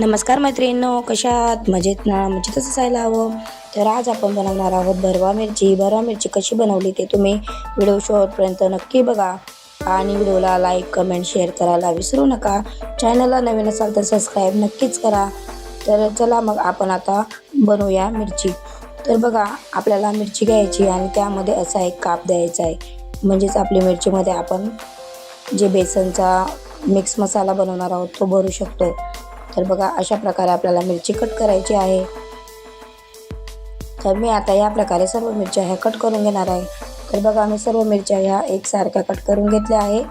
नमस्कार मैत्रिणींनो कशा आहात? मजेत ना? मजेतच असायला हवं? तर आज आपण बनवणार आहोत भरवा मिरची. भरवा मिरची कशी बनवली ते तुम्ही व्हिडिओ शॉर्टपर्यंत नक्की बघा. आणि व्हिडिओला लाईक कमेंट शेअर करायला विसरू नका. चॅनलला नवीन असाल तर सबस्क्राईब नक्कीच करा. तर चला मग आपण आता बनवूया मिरची. तर बघा आपल्याला मिरची घ्यायची आणि त्यामध्ये असा एक काप द्यायचा आहे. म्हणजेच आपली मिरचीमध्ये आपण जे बेसनचा मिक्स मसाला बनवणार आहोत तो भरू शकतो. तर बघा अशा प्रकारे आपल्याला मिरची कट करायची आहे. तर मी आता या प्रकारे सर्व मिरच्या ह्या कट करून घेणार आहे. तर बघा मी सर्व मिरच्या ह्या एकसारख्या कट करून घेतल्या आहे.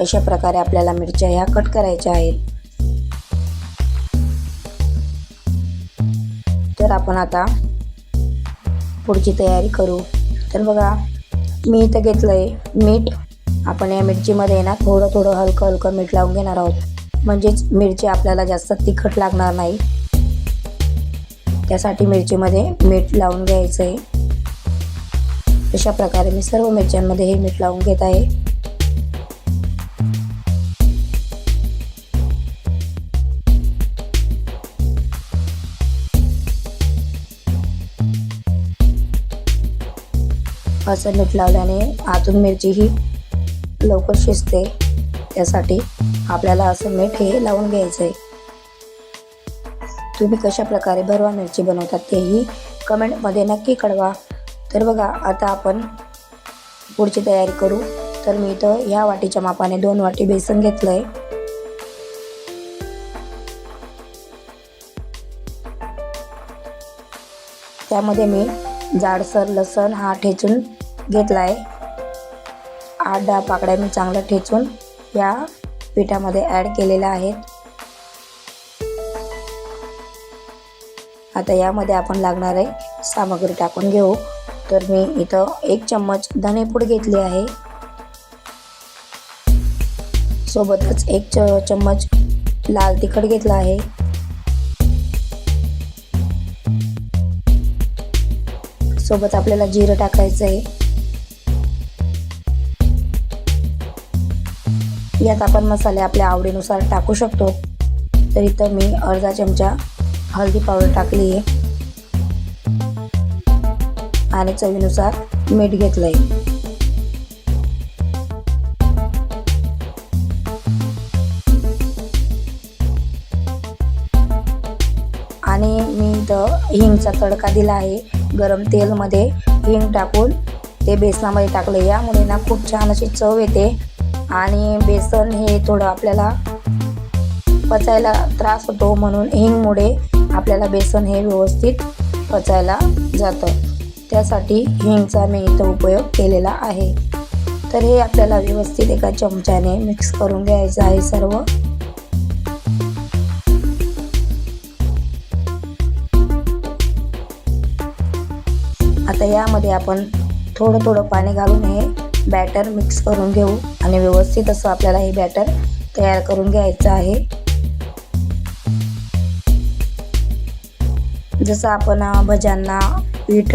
अशा प्रकारे आपल्याला मिरच्या ह्या कट करायच्या आहेत. तर आपण आता पुढची तयारी करू. तर बघा मी इथं घेतलं आहे मीठ. आपण या मिरचीमध्ये ना थोडं थोडं हलकं हलकं मीठ लावून घेणार आहोत. म्हणजेच मिरची आपल्याला जास्त तिखट लागणार नाही. त्यासाठी मिरचीमध्ये मीठ लावून घ्यायचं आहे. अशा प्रकारे मी सर्व मिरच्यांमध्ये हे मीठ लावून घेत आहे. असं मीठ लावल्याने आतून मिरची ही लवकर शिजते. त्यासाठी आपल्याला असं मीठ हे लावून घ्यायचं आहे तुम्ही कशा प्रकारे भरवा मिरची बनवतात तेही कमेंटमध्ये नक्की कळवा. तर बघा आता आपण पुढची तयारी करू. तर मी इथं ह्या वाटीच्या मापाने दोन वाटी बेसन घेतलं आहे त्यामध्ये मी जाडसर लसण हा ठेचून घेतला आहे आठ दहा पाकड्या मी चांगलं ठेचून या पिठामध्ये ॲड केलेल्या आहेत. आता यामध्ये आपण लागणार आहे सामग्री टाकून घेऊ. तर मी इथं एक चम्मच धनेपूड घेतली आहे. सोबतच एक च चम्मच लाल तिखट घेतला आहे. सोबत आपल्याला जिरं टाकायचं आहे. यात आपण मसाले आपल्या आवडीनुसार टाकू शकतो. तर इथं मी अर्धा चमचा हळदी पावडर टाकली आहे. आणि चवीनुसार मीठ घेतलं आहे आणि मी इथं हिंगचा तडका दिला आहे. गरम तेलमध्ये हिंग टाकून ते बेसनामध्ये टाकलं यामुळे ना खूप छान अशी चव येते. आणि बेसन हे थोडं आपल्याला पचायला त्रास होतो म्हणून हिंगमुळे आपल्याला बेसन हे व्यवस्थित पचायला जातं. त्यासाठी हिंगचा मी इथं उपयोग केलेला आहे. तर हे आपल्याला व्यवस्थित एका चमच्याने मिक्स करून घ्यायचं आहे सर्व. आता यामध्ये आपण थोडं थोडं पाणी घालून हे बॅटर मिक्स करून घेऊ. आणि व्यवस्थित असं आपल्याला हे बॅटर तयार करून घ्यायचं आहे. जसं आपण भज्यांना पीठ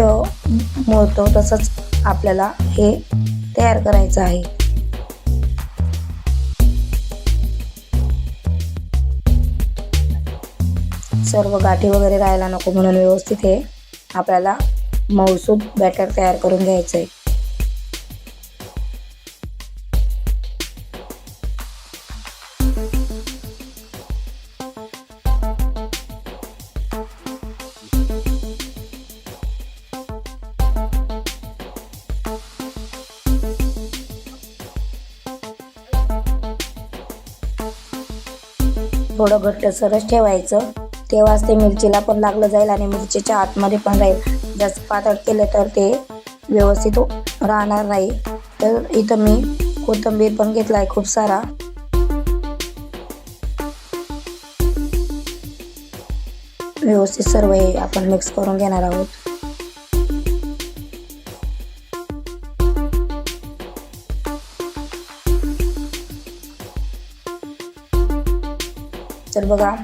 मोडतो तसंच आपल्याला हे तयार करायचं आहे. सर्व गाठी वगैरे राहायला नको म्हणून व्यवस्थित हे आपल्याला मौसूद बॅटर तयार करून घ्यायचं आहे थोडं घट्ट सरस ठेवायचं. तेव्हाच ते मिरचीला पण लागलं जाईल आणि मिरचीच्या आतमध्ये पण राहील. जास्त पातळ केलं तर ते व्यवस्थित राहणार नाही. तर इथं मी कोथिंबीर पण घेतला आहे खूप सारा. व्यवस्थित सर्व हे आपण मिक्स करून घेणार आहोत. बघा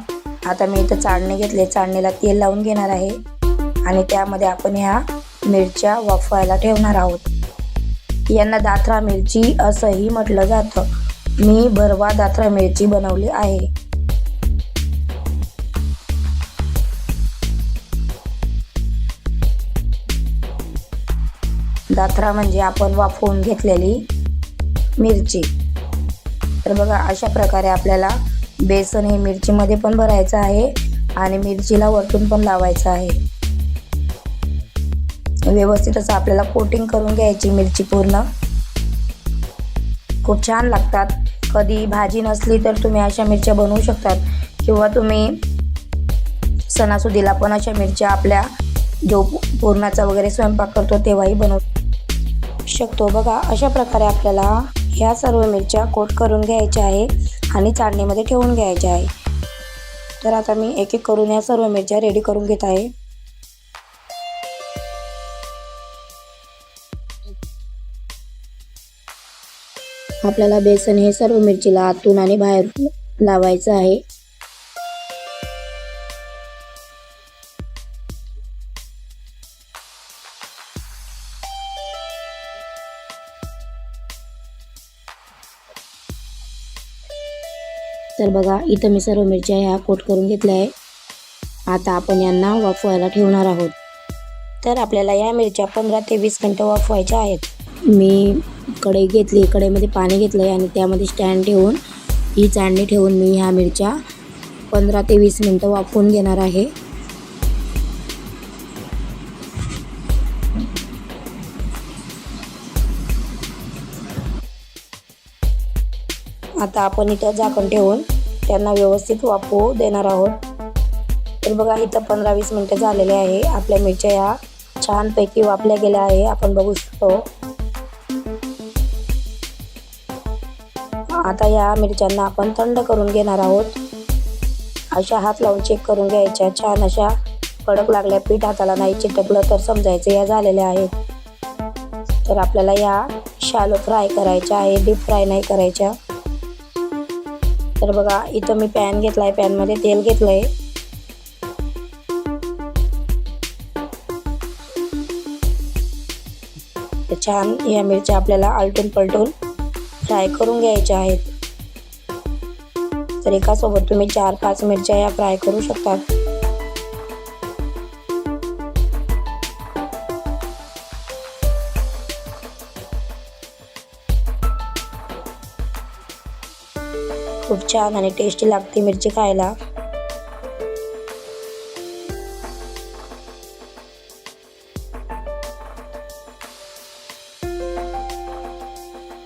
आता मी इथं चाळणी घेतले. चाळणीला तेल लावून घेणार आहे. आणि त्यामध्ये आपण ह्या मिरच्या वाफवायला ठेवणार आहोत. यांना दात्रा मिरची असंही म्हटलं जातं. मी भरवा दात्रा मिरची बनवली आहे. दात्रा म्हणजे आपण वाफवून घेतलेली मिरची. तर बघा अशा प्रकारे आपल्याला बेसन हे मिरचीमध्ये पण भरायचं आहे आणि मिरचीला वरतून पण लावायचं आहे. व्यवस्थित असं आपल्याला कोटिंग करून घ्यायची मिरची पूर्ण. खूप छान लागतात. कधी भाजी नसली तर तुम्ही अशा मिरच्या बनवू शकतात. किंवा तुम्ही सणासुदीला पण अशा मिरच्या आपल्या जो पूर्णाचा वगैरे स्वयंपाक करतो तेव्हाही बनवू शकतो. बघा अशा प्रकारे आपल्याला ह्या सर्व मिरच्या कोट करून घ्यायच्या आहे. आणि चाळणीमध्ये ठेवून घ्यायचे आहे. तर आता मी एक एक करून या सर्व मिरच्या रेडी करून घेत आहे. आपल्याला बेसन हे सर्व मिरचीला आतून आणि बाहेर लावायचं आहे. तर बघा इथं मी सर्व मिरच्या ह्या कोट करून घेतल्या आहे आता आपण यांना वाफवायला ठेवणार आहोत. तर आपल्याला या मिरच्या पंधरा ते वीस मिनटं वाफवायच्या आहेत. मी कढई घेतली कढईमध्ये पाणी घेतलं आहे आणि त्यामध्ये स्टँड ठेवून ही चाळणी ठेवून मी ह्या मिरच्या पंधरा ते वीस मिनटं वाफवून घेणार आहे. आता आपण इथं झाकण ठेवून त्यांना व्यवस्थित वाफवू देणार आहोत. तर बघा इथं पंधरा वीस मिनटं झालेले आहे. आपल्या मिरच्या ह्या छानपैकी वापल्या गेल्या आहे. आपण बघू शकतो. आता या मिरच्यांना आपण थंड करून घेणार आहोत. अशा हात लावून चेक करून घ्यायच्या. छान अशा कडक लागल्या पीठ हाताला नाही चिटकलं तर समजायचं या झालेल्या आहेत. तर आपल्याला या शालो फ्राय करायच्या आहे डीप फ्राय नाही करायच्या. तर बघा इथं मी पॅन घेतला आहे पॅनमध्ये तेल घेतलं आहे छान या मिरच्या आपल्याला आलटून पलटून फ्राय करून घ्यायच्या आहेत. तर एकासोबत तुम्ही चार पाच मिरच्या या फ्राय करू शकतात खूप छान आणि टेस्टी लागते मिरची खायला.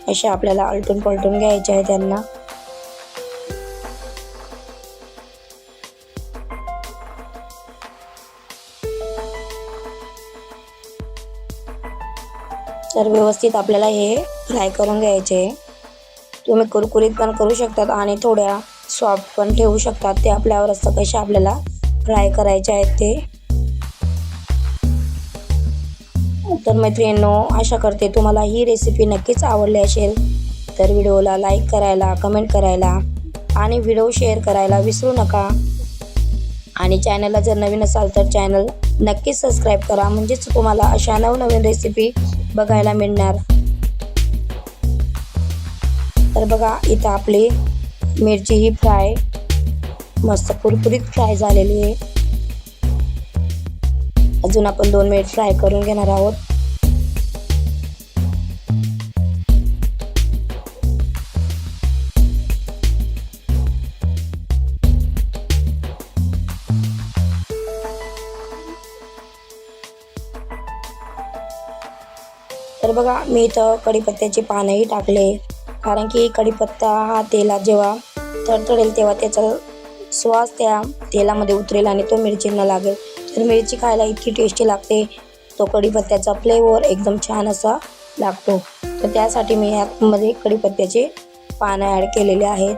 अशा आपल्याला आलटून पलटून घ्यायचे आहे त्यांना. तर व्यवस्थित आपल्याला हे फ्राय करून घ्यायचे तुम्ही कुरकुरीत पण करू शकतात आणि थोड्या सॉफ्ट पण ठेवू शकतात. ते आपल्यावर असतं कशा आपल्याला फ्राय करायचे आहेत ते. तर मैत्रिणींनो आशा करते तुम्हाला ही रेसिपी नक्कीच आवडली असेल. तर व्हिडिओला लाईक करायला कमेंट करायला आणि व्हिडिओ शेअर करायला विसरू नका. आणि चॅनलला जर नवीन असाल तर चॅनल नक्कीच सबस्क्राईब करा. म्हणजेच तुम्हाला अशा नवनवीन रेसिपी बघायला मिळणार. तर बघा इथं आपली मिरची ही फ्राय मस्त कुरकुरीत फ्राय झालेली आहे. अजून आपण दोन मिनिट फ्राय करून घेणार आहोत. तर बघा मी इथं कढीपत्त्याचे पानही टाकले कारण की कढीपत्ता हा तेला जेव्हा तडतडेल तेव्हा त्याचा श्वास त्या तेलामध्ये उतरेल आणि तो मिरचींना लागेल. तर मिरची खायला इतकी टेस्टी लागते. तो कढीपत्त्याचा फ्लेवर एकदम छान असा लागतो. तर त्यासाठी मी यामध्ये कढीपत्त्याचे पानं ॲड केलेले आहेत.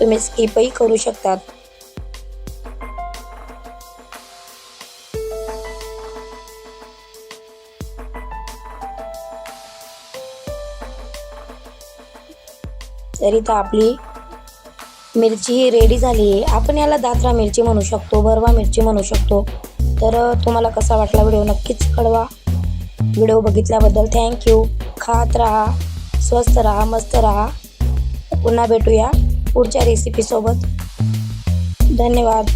तुम्ही स्किपही करू शकतात. तर इथं आपली मिरची रेडी झाली आहे. आपण याला दात्रा मिरची म्हणू शकतो भरवा मिरची म्हणू शकतो. तर तुम्हाला कसा वाटला व्हिडिओ नक्कीच कळवा. व्हिडिओ बघितल्याबद्दल थँक्यू खात राहा स्वस्त राहा मस्त राहा. पुन्हा भेटूया पुढच्या रेसिपीसोबत धन्यवाद.